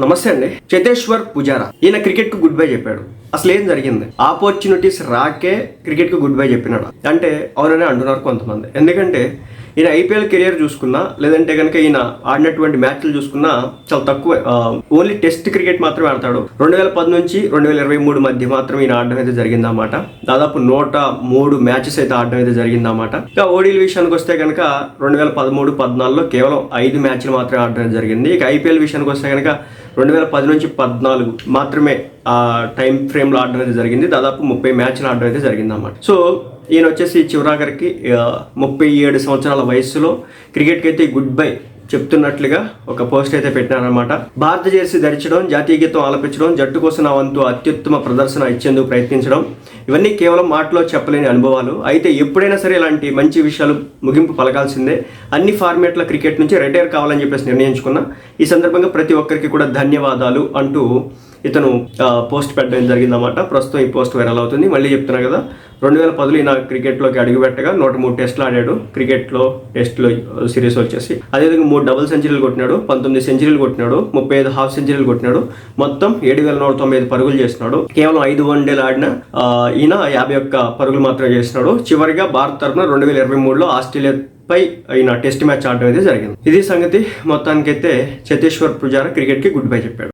నమస్తే అండి. చేతేశ్వర్ పుజారా. ఈయన క్రికెట్కు గుడ్ బై చెప్పాడు. అసలు ఏం జరిగింది? ఆపర్చునిటీస్ రాకే క్రికెట్కు గుడ్ బై చెప్పినాడు. అంటే అవుననే అంటున్నారు కొంతమంది. ఎందుకంటే ఈయన ఐపీఎల్ కెరియర్ చూసుకున్నా లేదంటే కనుక ఈయన ఆడినటువంటి మ్యాచ్లు చూసుకున్నా చాలా తక్కువ ఓన్లీ టెస్ట్ క్రికెట్ మాత్రమే ఆడతాడు. రెండు వేల పది నుంచి రెండు వేల ఇరవై మూడు మధ్య మాత్రం ఈయన ఆడడం అయితే జరిగిందన్నమాట. దాదాపు నూట మూడు మ్యాచెస్ అయితే ఆడడం అయితే జరిగిందన్నమాట. ఇక ఓడీల విషయానికి వస్తే కనుక రెండు వేల పదమూడు పద్నాలుగులో కేవలం ఐదు మ్యాచ్లు మాత్రమే ఆడడం జరిగింది. ఇక ఐపీఎల్ విషయానికి వస్తే కనుక రెండు వేల పది నుంచి పద్నాలుగు మాత్రమే టైం ఫ్రేమ్లో ఆర్డర్ అయితే జరిగింది. దాదాపు ముప్పై మ్యాచ్లు ఆడడం అయితే జరిగిందన్నమాట. సో ఈయన వచ్చేసి చివరాఖరికి ముప్పై ఏడు సంవత్సరాల వయసులో క్రికెట్కి అయితే గుడ్ బై చెప్తున్నట్లుగా ఒక పోస్ట్ అయితే పెట్టినారనమాట భారత జెర్సీ ధరించడం జాతీయ గీతం ఆలపించడం జట్టు కోసం నా వంతు అత్యుత్తమ ప్రదర్శన ఇచ్చేందుకు ప్రయత్నించడం ఇవన్నీ కేవలం మాటలో చెప్పలేని అనుభవాలు. అయితే ఎప్పుడైనా సరే ఇలాంటి మంచి విషయాలు ముగింపు పలకాల్సిందే. అన్ని ఫార్మేట్ల క్రికెట్ నుంచి రిటైర్ కావాలని చెప్పేసి నిర్ణయించుకున్నా. ఈ సందర్భంగా ప్రతి ఒక్కరికి కూడా ధన్యవాదాలు అంటూ ఇతను పోస్ట్ పెట్టడం జరిగిందన్నమాట. ప్రస్తుతం ఈ పోస్ట్ వైరల్ అవుతుంది. మళ్ళీ చెప్తున్నా కదా రెండు వేల పదిలో ఈయన క్రికెట్లోకి అడుగుపెట్టగా నూట మూడు టెస్టులు ఆడాడు. క్రికెట్లో టెస్ట్లో సిరీస్ వచ్చేసి అదేవిధంగా మూడు డబుల్ సెంచరీలు కొట్టినాడు పంతొమ్మిది సెంచరీలు కొట్టినాడు ముప్పై ఐదు హాఫ్ సెంచరీలు కొట్టినాడు. మొత్తం ఏడు వేల నూట తొంభై ఐదు పరుగులు చేసినాడు కేవలం ఐదు వన్డేలు ఆడిన ఈయన యాభై ఒక్క పరుగులు మాత్రమే చేసినాడు చివరిగా భారత్ తరఫున రెండు వేల ఇరవై మూడులో ఆస్ట్రేలియా పై ఈయన టెస్ట్ మ్యాచ్ ఆడడం అయితే జరిగింది. ఇది సంగతి మొత్తానికైతే చతేశ్వర్ పుజారా క్రికెట్కి గుడ్ బై చెప్పాడు.